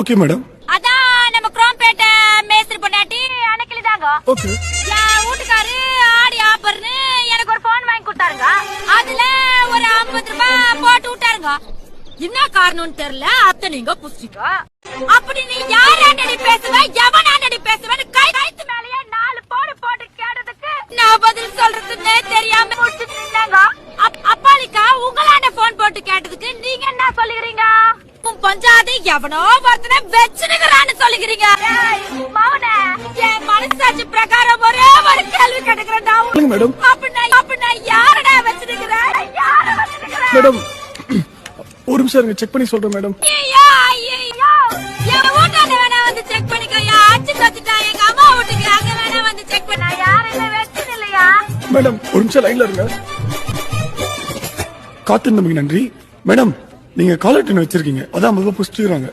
Okay madam அதான் நம்ம குரோம்பேட்டை மேஸ்திரி பொண்டாட்டி அன்னைக்கு தாங்க. ஓகே என் வீட்டுக்காரு ஆடி ஆப்பர்னு எனக்கு ஒரு போன் வாங்கி கொடுத்தாருங்க. அதுல ஒரு 50 ரூபாய் போட்டு விட்டாருங்க. என்ன காரணம்னு தெரியல அத்தை நீங்க புடிச்சிட்டோ அப்படி நீ யாராண்டடி பேசுவ எவனாண்டடி பேசுவன்னு கை கைத்து மேலயே நாலு போடு போட்டு கேட்டதுக்கு நான் பதில் சொல்றதுன்னே தெரியாம முடிச்சிட்டு அப்- அப்பாலிக்கா உங்களாண்ட போன் போட்டு கேட்டதுக்கு நீங்க உன் பஞ்சாதி எவனோ ஒருத்தனை வச்சுனுகிறான்னு சொல்லுகிறீங்க மவனே என் மனசாட்சி பிரகாரம் ஒரே ஒரு கேள்வி கேட்டுக்கிறேன் அப்படின்னா அப்படின்னா யாரடா வச்சிருக்கிறேன் மேடம் ஒரு நிமிஷம் இருங்க செக் பண்ணி சொல்றேன் மேடம் ஐயோ, ஐயோ. என் வீட்டாண்ட வேணா வந்து செக் பண்ணிக்கோயா. அச்சு கத்துட்டா எங்க அம்மா வீட்டுக்கு அங்க வேணா வந்து செக் பண்ண. நான் யாரையுமே வச்சது இல்லையா? மேடம் ஒரு நிமிஷம் லைன்ல இருங்க காத்திருந்தமைக்கு நன்றி மேடம் நீங்க காலர் டின் வச்சிருக்கீங்க. அதான் முதல்ல புஷ்டிக்கிறாங்க